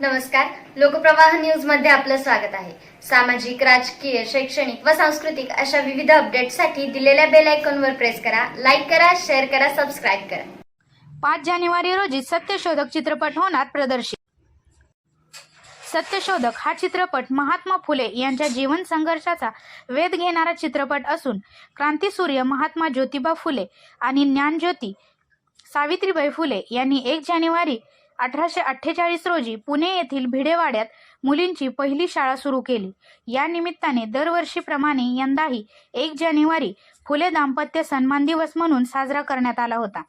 नमस्कार. लोकप्रवाह न्यूजमध्ये आपलं स्वागत आहे. सामाजिक राजकीय शैक्षणिक व सांस्कृतिक अशा विविध अपडेटसाठी दिलेल्या बेल आयकॉनवर प्रेस करा लाईक करा शेअर करा सबस्क्राईब करा. पाच जानेवारी रोजी सत्यशोधक चित्रपट होणार प्रदर्शित. सत्यशोधक हा चित्रपट महात्मा फुले यांच्या जीवन संघर्षाचा वेध घेणारा चित्रपट असून क्रांतीसूर्य महात्मा ज्योतिबा फुले आणि ज्ञानज्योती सावित्रीबाई फुले यांनी एक जानेवारी अठराशे अठ्ठेचाळीस रोजी पुणे येथील भिडेवाड्यात मुलींची पहिली शाळा सुरू केली. या निमित्ताने दरवर्षीप्रमाणे यंदाही एक जानेवारी फुले दाम्पत्य सन्मान दिवस म्हणून साजरा करण्यात आला होता.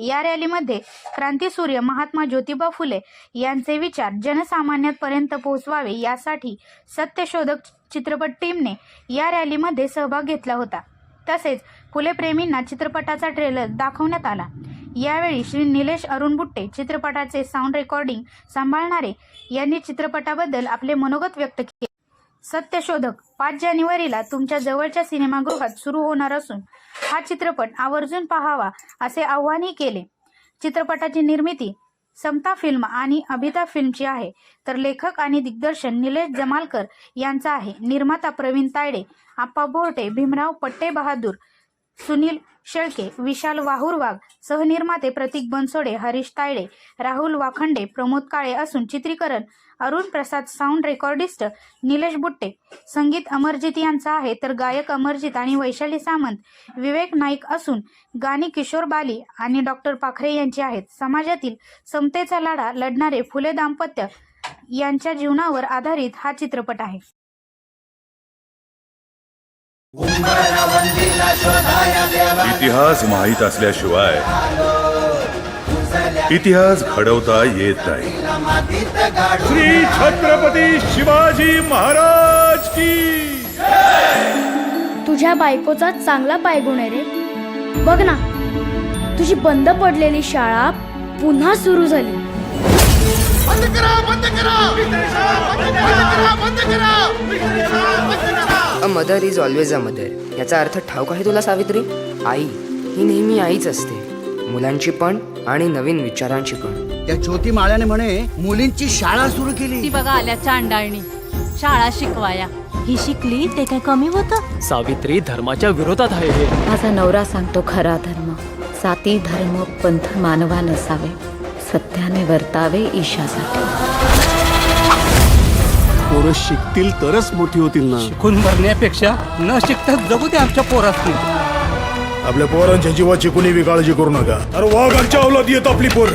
या रॅलीमध्ये क्रांतीसूर्य महात्मा ज्योतिबा फुले यांचे विचार जनसामान्यांपर्यंत पोहोचवावे यासाठी सत्यशोधक चित्रपट टीमने या रॅलीमध्ये सहभाग घेतला होता. तसेच फुलेप्रेमींना चित्रपटाचा ट्रेलर दाखवण्यात आला. यावेळी श्री निलेश अरुण बुट्टे चित्रपटाचे साऊंड रेकॉर्डिंग सांभाळणारे यांनी चित्रपटाबद्दल आपले मनोगत व्यक्त केले. सत्यशोधक पाच जानेवारीला तुमच्या जवळच्या सिनेमागृहात सुरू होणार असून हा चित्रपट आवर्जून पाहावा असे आव्हानही केले. चित्रपटाची निर्मिती समता फिल्म आणि अभिता फिल्मची आहे. तर लेखक आणि दिग्दर्शन निलेश जमालकर यांचा आहे. निर्माता प्रवीण तायडे आप्पा बोर्टे भीमराव पट्टे बहादूर सुनील शेळके विशाल वाहुरवाग सहनिर्माते प्रतीक बनसोडे हरीश तायडे राहुल वाखंडे प्रमोद काळे असून चित्रीकरण अरुण प्रसाद साऊंड रेकॉर्डिस्ट निलेश बुट्टे. संगीत अमरजित यांचं आहे तर गायक अमरजित आणि वैशाली सामंत विवेक नाईक असून गाणी किशोर बाली आणि डॉक्टर पाखरे यांची आहेत. समाजातील समतेचा लढा लढणारे फुले दाम्पत्य यांच्या जीवनावर आधारित हा चित्रपट आहे. इतिहास माहीत असल्याशिवाय इतिहास घडवता येत नाही. श्री छत्रपती शिवाजी महाराज की. तुझ्या बायकोचा चांगला पायगुण आहे रे. बघ ना तुझी बंद पडलेली शाळा पुन्हा सुरू झाली. A mother is always a mother. याचा अर्थ ठाऊक आहे तुला सावित्री? आई ही नेहमी आईच असते. मुलांची पण आणि नवीन विचारांची पण. त्या ज्योती माळ्याने म्हणे मुलींची शाळा सुरू केली. ती बघा आल्या चांडाळणी शाळा शिकवाया. ही शिकली ते काय कमी होतं? सावित्री धर्माच्या विरोधात आहे हे. माझा नवरा सांगतो खरा धर्म. साती धर्म पंथ मानवा नसावे. सत्याने वर्तावे ईशासाठी. पोरं शिकतील तरच मोठी होतील ना. खून भरण्यापेक्षा न शिकता जगू दे आमच्या पोरासनी. आपल्या पोरांच्या जीवाची कुणी काळजी करू नका. अरे वाघांच्या अवलादी येत आपली पोर.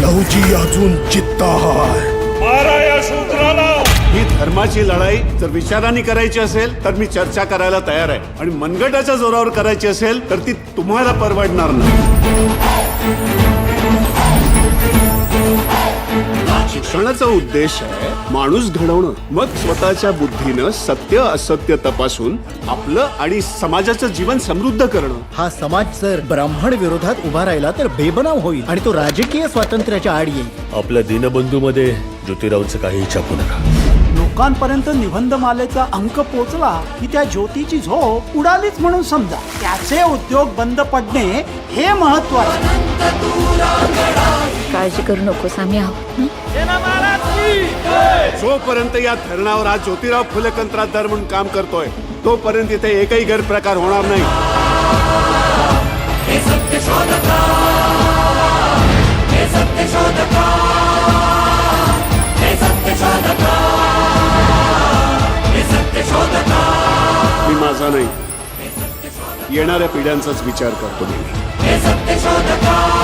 लहूची अजून चित्ता हाय मारा या शूद्राला. ही धर्माची लढाई जर विचारांनी करायची असेल तर मी चर्चा करायला तयार आहे. आणि मनगटाच्या जोरावर करायची असेल तर ती तुम्हाला परवडणार नाही. शिक्षणाचा उद्देश आहे माणूस घडवणं. मग स्वतःच्या बुद्धीनं सत्य असत्य तपासून आपलं आणि समाजाचं जीवन समृद्ध करणं. हा समाज जर ब्राह्मण विरोधात उभा राहिला तर बेबनाव होईल आणि तो राजकीय स्वातंत्र्याच्या आड येईल. आपल्या दीनबंधूमध्ये ज्योतिरावचं काही छापू नका. लोकांपर्यंत निबंधमालेचा अंक पोचला की त्या ज्योतीची झोप उडालीच म्हणून समजा. त्याचे उद्योग बंद पडणे हे महत्त्वाचे काळजी करू नकोस आम्ही आहोत ना जोपर्यंत या धरणावर हा ज्योतिराव फुले कंत्राटदार म्हणून काम करतोय तोपर्यंत इथे एकही गैरप्रकार होणार नाही. मी माझा नाही. येणाऱ्या पिढ्यांचाच विचार करतो नेहमी